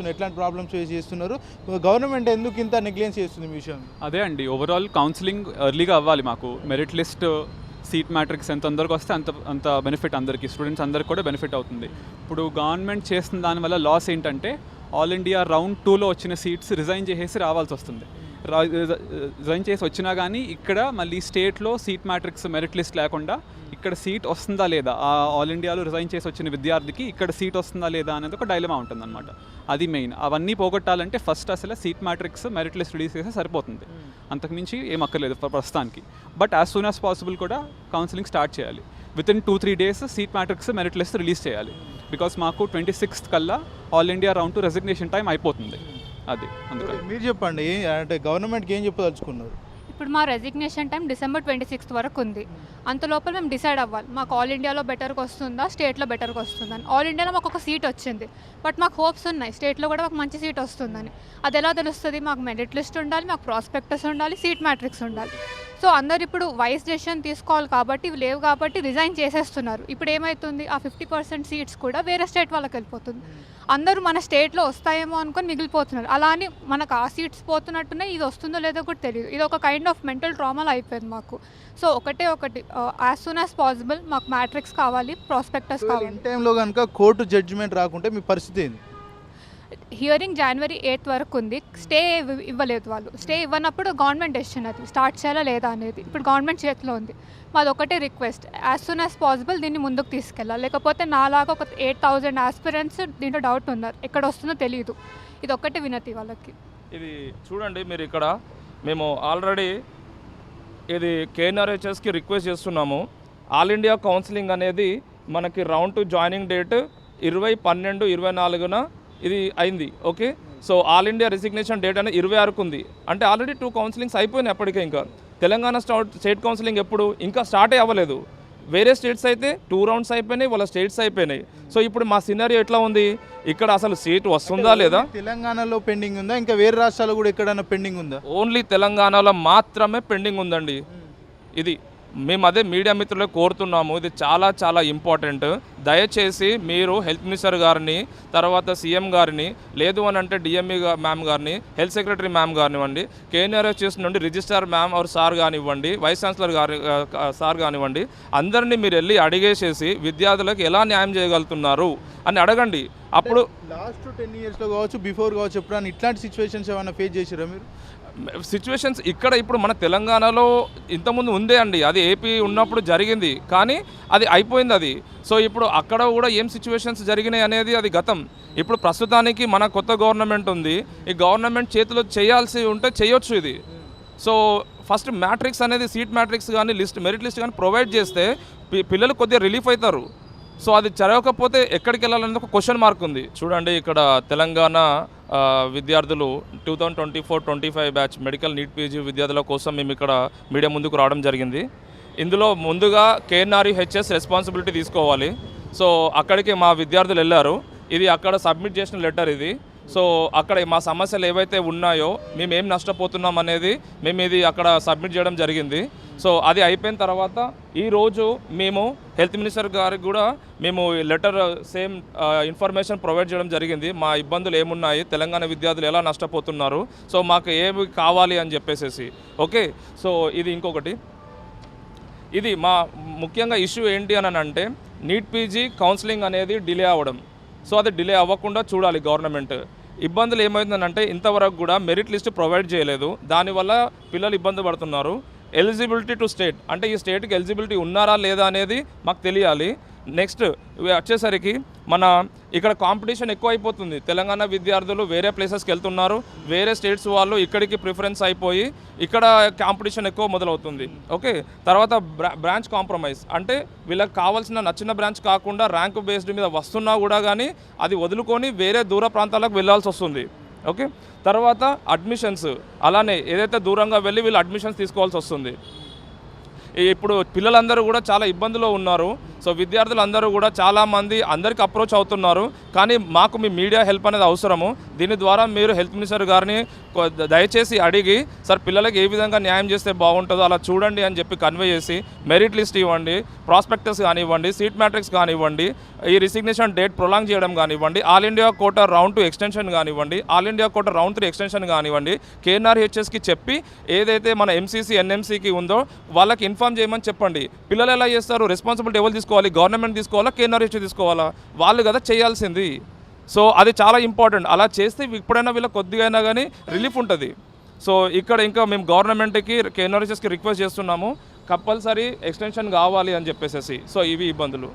చేస్తున్నారు? ఎట్లాంటి problems face చేస్తున్నారు? గవర్నమెంట్ ఎందుకు ఇంత నెగ్లెన్స్ చేస్తుంది మీ విషయం అదే అండి ఓవరాల్ కౌన్సిలింగ్ ఎర్లీగా అవ్వాలి మాకు. మెరిట్ లిస్ట్ సీట్ మ్యాట్రిక్స్ ఎంత తొందరగా వస్తే అంత అంత బెనిఫిట్ అందరికీ స్టూడెంట్స్ అందరికి కూడా బెనిఫిట్ అవుతుంది. ఇప్పుడు గవర్నమెంట్ చేస్తున్న దానివల్ల లాస్ ఏంటంటే ఆల్ ఇండియా రౌండ్ టూలో వచ్చిన సీట్స్ రిజైన్ చేసేసి రావాల్సి వస్తుంది. రిజైన్ చేసి వచ్చినా కానీ ఇక్కడ మళ్ళీ స్టేట్లో సీట్ మ్యాట్రిక్స్ మెరిట్ లిస్ట్ లేకుండా ఇక్కడ సీట్ వస్తుందా లేదా? ఆ ఆల్ ఇండియాలో రిజైన్ చేసి వచ్చిన విద్యార్థికి ఇక్కడ సీట్ వస్తుందా లేదా అనేది ఒక డైలమా ఉంటుందన్నమాట. అది మెయిన్. అవన్నీ పోగొట్టాలంటే ఫస్ట్ అసలు seat matrix merit list release చేస్తే సరిపోతుంది. అంతకుమించి ఏం అక్కర్లేదు ప్రస్తుతానికి. But as soon as possible కూడా కౌన్సిలింగ్ స్టార్ట్ చేయాలి. Within two three days seat matrix merit list release చేయాలి. బికాస్ మాకు ట్వంటీ సిక్స్త్ కల్లా all India round two resignation time అయిపోతుంది. అది అందుకని. మీరు చెప్పండి అంటే గవర్నమెంట్కి ఏం చెప్పదలుచుకున్నారు? ఇప్పుడు మా resignation time December twenty sixth వరకు ఉంది. అంత లోపల మేము డిసైడ్ అవ్వాలి. మాకు ఆల్ ఇండియాలో బెటర్కి వస్తుందా స్టేట్లో బెటర్కి వస్తుందని అని. ఆల్ ఇండియాలో మాకు ఒక సీట్ వచ్చింది. బట్ మాకు హోప్స్ ఉన్నాయి. స్టేట్లో కూడా మాకు మంచి సీట్ వస్తుందని. అది ఎలా తెలుస్తుంది? మాకు మెరిట్ లిస్ట్ ఉండాలి మాకు ప్రాస్పెక్టస్ ఉండాలి సీట్ మ్యాట్రిక్స్ ఉండాలి. సో అందరు ఇప్పుడు వైస్ డెసిషన్ తీసుకోవాలి కాబట్టి ఇవి లేవు కాబట్టి రిజైన్ చేసేస్తున్నారు. ఇప్పుడు ఏమవుతుంది ఆ ఫిఫ్టీ పర్సెంట్ సీట్స్ కూడా వేరే స్టేట్ వాళ్ళకి వెళ్ళిపోతుంది. అందరూ మన స్టేట్లో వస్తాయేమో అనుకొని మిగిలిపోతున్నారు. అలా అని మనకు ఆ సీట్స్ పోతున్నట్టునే ఇది వస్తుందో లేదో కూడా తెలియదు. ఇది ఒక కైండ్ ఆఫ్ మెంటల్ ట్రామాలో అయిపోయింది మాకు. సో ఒకటే ఒకటి యాజ్ సూన్ యాజ్ పాసిబుల్ మాకు మ్యాట్రిక్స్ కావాలి ప్రాస్పెక్టస్ కావాలి. టైంలో కనుక కోర్టు జడ్జిమెంట్ రాకుంటే మీ పరిస్థితి ఏంది? హియరింగ్ జనవరి ఎయిత్ వరకు ఉంది. స్టే ఇవ్వలేదు వాళ్ళు. స్టే ఇవ్వనప్పుడు గవర్నమెంట్ డెసిషన్ అది. స్టార్ట్ చేయాలా లేదా అనేది. ఇప్పుడు గవర్నమెంట్ చేతిలో ఉంది. మాది ఒకటే request as soon as possible దీన్ని ముందుకు తీసుకెళ్ళాలి. లేకపోతే నాలాగా ఒక ఎయిట్ థౌజండ్ ఆస్పిరెంట్స్ దీంట్లో డౌట్ ఉన్నారు. ఎక్కడ వస్తుందో తెలియదు ఇది ఒక్కటే వినతి వాళ్ళకి. ఇది చూడండి మీరు ఇక్కడ. మేము ఆల్రెడీ ఇది కేఎన్ఆర్హెచ్ఎస్కి రిక్వెస్ట్ చేస్తున్నాము. ఆల్ ఇండియా కౌన్సిలింగ్ అనేది మనకి రౌండ్ టు జాయినింగ్ డేట్ ఇరవై పన్నెండు ఇరవై నాలుగున ఇది అయింది okay? So all India resignation date అనేది ఇరవై ఆరుకు ఉంది. అంటే ఆల్రెడీ టూ కౌన్సిలింగ్స్ అయిపోయినాయి అప్పటికే ఇంకా. తెలంగాణ స్టార్ట్ స్టేట్ కౌన్సిలింగ్ ఎప్పుడు ఇంకా స్టార్టే అవ్వలేదు. వేరే స్టేట్స్ అయితే టూ రౌండ్స్ అయిపోయినాయి వాళ్ళ స్టేట్స్ అయిపోయినాయి. సో ఇప్పుడు మా సినారియో ఎట్లా ఉంది? ఇక్కడ అసలు సీట్ వస్తుందా లేదా? తెలంగాణలో పెండింగ్ ఉందా? ఇంకా వేరే రాష్ట్రాల్లో కూడా ఎక్కడైనా పెండింగ్ ఉందా? ఓన్లీ తెలంగాణలో మాత్రమే పెండింగ్ ఉందండి. ఇది మేము అదే మీడియా మిత్రులకు కోరుతున్నాము. ఇది చాలా చాలా ఇంపార్టెంట్. దయచేసి మీరు హెల్త్ మినిస్టర్ గారిని తర్వాత సీఎం గారిని లేదు అని అంటే డిఎంఈ మ్యామ్ గారిని హెల్త్ సెక్రటరీ మ్యామ్ కానివ్వండి కేఎన్ఆర్ఎస్ నుండి రిజిస్ట్రార్ మ్యామ్ ఆర్ సార్ కానివ్వండి వైస్ ఛాన్సలర్ గారి సార్ కానివ్వండి అందరినీ మీరు వెళ్ళి అడిగేసేసి విద్యార్థులకు ఎలా న్యాయం చేయగలుగుతున్నారు అని అడగండి. అప్పుడు లాస్ట్ టెన్ ఇయర్స్లో కావచ్చు బిఫోర్ కావచ్చు ఎప్పుడైనా ఇట్లాంటి సిచ్యువేషన్స్ ఏమైనా ఫేస్ చేసిరా మీరు? సిచ్యువేషన్స్ ఇక్కడ ఇప్పుడు మన తెలంగాణలో ఇంతకుముందు ఉందే అండి. అది ఏపీ ఉన్నప్పుడు జరిగింది. కానీ అది అయిపోయింది అది. సో ఇప్పుడు అక్కడ కూడా ఏం సిచ్యువేషన్స్ జరిగినాయి అనేది అది గతం. ఇప్పుడు ప్రస్తుతానికి మన కొత్త గవర్నమెంట్ ఉంది. ఈ గవర్నమెంట్ చేతిలో చేయాల్సి ఉంటే చేయొచ్చు ఇది. సో ఫస్ట్ మ్యాట్రిక్స్ అనేది సీట్ మ్యాట్రిక్స్ కానీ లిస్ట్ మెరిట్ లిస్ట్ కానీ ప్రొవైడ్ చేస్తే పిల్లలు కొద్దిగా రిలీఫ్ అవుతారు. సో అది జరగకపోతే ఎక్కడికి వెళ్ళాలనేది ఒక క్వశ్చన్ మార్క్ ఉంది. చూడండి ఇక్కడ తెలంగాణ విద్యార్థులు two thousand twenty four twenty five batch medical NEET PG విద్యార్థుల కోసం మేము ఇక్కడ మీడియా ముందుకు రావడం జరిగింది. ఇందులో ముందుగా కేఎన్ఆర్యు హెచ్ఎస్ రెస్పాన్సిబిలిటీ తీసుకోవాలి. సో అక్కడికి మా విద్యార్థులు వెళ్ళారు. ఇది అక్కడ సబ్మిట్ చేసిన లెటర్ ఇది. సో అక్కడ మా సమస్యలు ఏవైతే ఉన్నాయో మేము ఏం నష్టపోతున్నాం అనేది మేము ఇది అక్కడ సబ్మిట్ చేయడం జరిగింది. సో అది అయిపోయిన తర్వాత ఈరోజు మేము హెల్త్ మినిస్టర్ గారికి కూడా మేము లెటర్ సేమ్ ఇన్ఫర్మేషన్ ప్రొవైడ్ చేయడం జరిగింది. మా ఇబ్బందులు ఏమున్నాయి? తెలంగాణ విద్యార్థులు ఎలా నష్టపోతున్నారు? సో మాకు ఏమి కావాలి అని చెప్పేసేసి. ఓకే? సో ఇది ఇంకొకటి. ఇది మా ముఖ్యంగా ఇష్యూ ఏంటి అని అంటే నీట్ పీజీ కౌన్సిలింగ్ అనేది డిలే అవ్వడం. సో అది డిలే అవ్వకుండా చూడాలి గవర్నమెంట్. ఇబ్బందులు ఏమైందనంటే ఇంతవరకు కూడా మెరిట్ లిస్ట్ ప్రొవైడ్ చేయలేదు. దానివల్ల పిల్లలు ఇబ్బంది పడుతున్నారు. Eligibility to state. అంటే ఈ స్టేట్కి ఎలిజిబిలిటీ ఉన్నారా లేదా అనేది మాకు తెలియాలి. నెక్స్ట్ వచ్చేసరికి మన ఇక్కడ కాంపిటీషన్ ఎక్కువ అయిపోతుంది తెలంగాణ విద్యార్థులు వేరే ప్లేసెస్కి వెళ్తున్నారు. వేరే స్టేట్స్ వాళ్ళు ఇక్కడికి ప్రిఫరెన్స్ అయిపోయి ఇక్కడ కాంపిటీషన్ ఎక్కువ మొదలవుతుంది. ఓకే? తర్వాత బ్రాంచ్ కాంప్రమైజ్. అంటే వీళ్ళకి కావాల్సిన నచ్చిన బ్రాంచ్ కాకుండా ర్యాంక్ బేస్డ్ మీద వస్తున్నా కూడా కానీ అది వదులుకొని వేరే దూర ప్రాంతాలకు వెళ్ళాల్సి వస్తుంది. ఓకే? తర్వాత అడ్మిషన్స్ అలానే ఏదైతే దూరంగా వెళ్ళి వీళ్ళు అడ్మిషన్స్ తీసుకోవాల్సి వస్తుంది. ఇప్పుడు పిల్లలందరూ కూడా చాలా ఇబ్బందిలో ఉన్నారు. సో విద్యార్థులు అందరూ కూడా చాలామంది అందరికీ అప్రోచ్ అవుతున్నారు. కానీ మాకు మీ మీడియా హెల్ప్ అనేది అవసరము. దీని ద్వారా మీరు హెల్త్ మినిస్టర్ గారిని దయచేసి అడిగి సార్ పిల్లలకి ఏ విధంగా న్యాయం చేస్తే బాగుంటుందో అలా చూడండి అని చెప్పి కన్వే చేసి మెరిట్ లిస్ట్ ఇవ్వండి ప్రాస్పెక్టస్ కానివ్వండి సీట్ మ్యాట్రిక్స్ కానివ్వండి ఈ రిసిగ్నేషన్ డేట్ ప్రొలాంగ్ చేయడం కానివ్వండి all India quota round two extension కానివ్వండి all India quota round three extension కానివ్వండి కేఎన్ఆర్హెచ్ఎస్కి చెప్పి ఏదైతే మన ఎంసీసీ ఎన్ఎంసీకి ఉందో వాళ్ళకి ఇన్ఫామ్ చేయమని చెప్పండి. పిల్లలు ఎలా చేస్తారు? రెస్పాన్సిబిలిటీ ఎవరు తీసుకోవాలి గవర్నమెంట్ తీసుకోవాలా కేఎన్ఆర్హెచ్ తీసుకోవాలా? వాళ్ళు కదా చేయాల్సింది. సో అది చాలా ఇంపార్టెంట్. అలా చేస్తే ఇప్పుడైనా వీళ్ళ కొద్దిగా అయినా కానీ రిలీఫ్ ఉంటుంది. సో ఇక్కడ ఇంకా మేము గవర్నమెంట్కి కేఎన్ఆర్హెచ్ఎస్కి రిక్వెస్ట్ చేస్తున్నాము. కంపల్సరీ ఎక్స్టెన్షన్ కావాలి అని చెప్పేసి సో ఇవి ఇబ్బందులు.